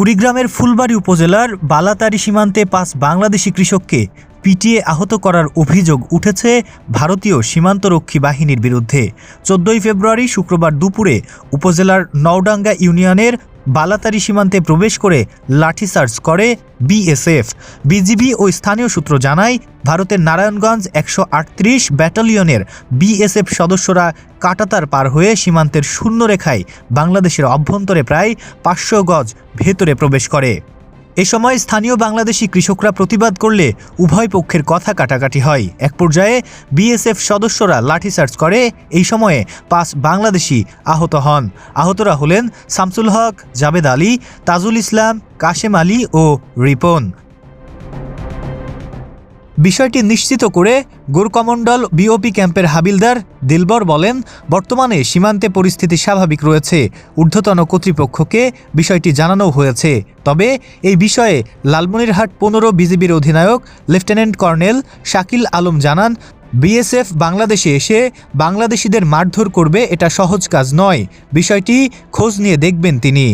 কুড়িগ্রামের ফুলবাড়ি উপজেলার বালাতারি সীমান্তে পাঁচ বাংলাদেশি কৃষককে পিটিয়ে আহত করার অভিযোগ উঠেছে ভারতীয় সীমান্তরক্ষী বাহিনীর বিরুদ্ধে। চোদ্দই ফেব্রুয়ারি শুক্রবার দুপুরে উপজেলার নওডাঙ্গা ইউনিয়নের বালাতারি সীমান্তে প্রবেশ করে লাঠিচার্জ করে বিএসএফ। বিজিবি ও স্থানীয় সূত্র জানায়, ভারতের নারায়ণগঞ্জ একশো আটত্রিশ ব্যাটালিয়নের বিএসএফ সদস্যরা কাটাতার পার হয়ে সীমান্তের শূন্য রেখায় বাংলাদেশের অভ্যন্তরে প্রায় পাঁচশো গজ ভেতরে প্রবেশ করে। এ সময় স্থানীয় বাংলাদেশি কৃষকরা প্রতিবাদ করলে উভয় পক্ষের কথা কাটাকাটি হয়। এক পর্যায়ে বিএসএফ সদস্যরা লাঠিচার্জ করে। এই সময়ে পাঁচ বাংলাদেশি আহত হন। আহতরা হলেন শামসুল হক, জাবেদ আলী, তাজুল ইসলাম, কাশেম আলী ও রিপন। বিষয়টি নিশ্চিত করে গোরকমণ্ডল বিওপি ক্যাম্পের হাবিলদার দিলবর বলেন, বর্তমানে সীমান্তে পরিস্থিতি স্বাভাবিক রয়েছে। ঊর্ধ্বতন কর্তৃপক্ষকে বিষয়টি জানানো হয়েছে। তবে এই বিষয়ে লালমনিরহাট পনেরো বিজিবির অধিনায়ক লেফটেন্যান্ট কর্নেল শাকিল আলম জানান, বিএসএফ বাংলাদেশে এসে বাংলাদেশিদের মারধর করবে এটা সহজ কাজ নয়। বিষয়টি খোঁজ নিয়ে দেখবেন তিনি।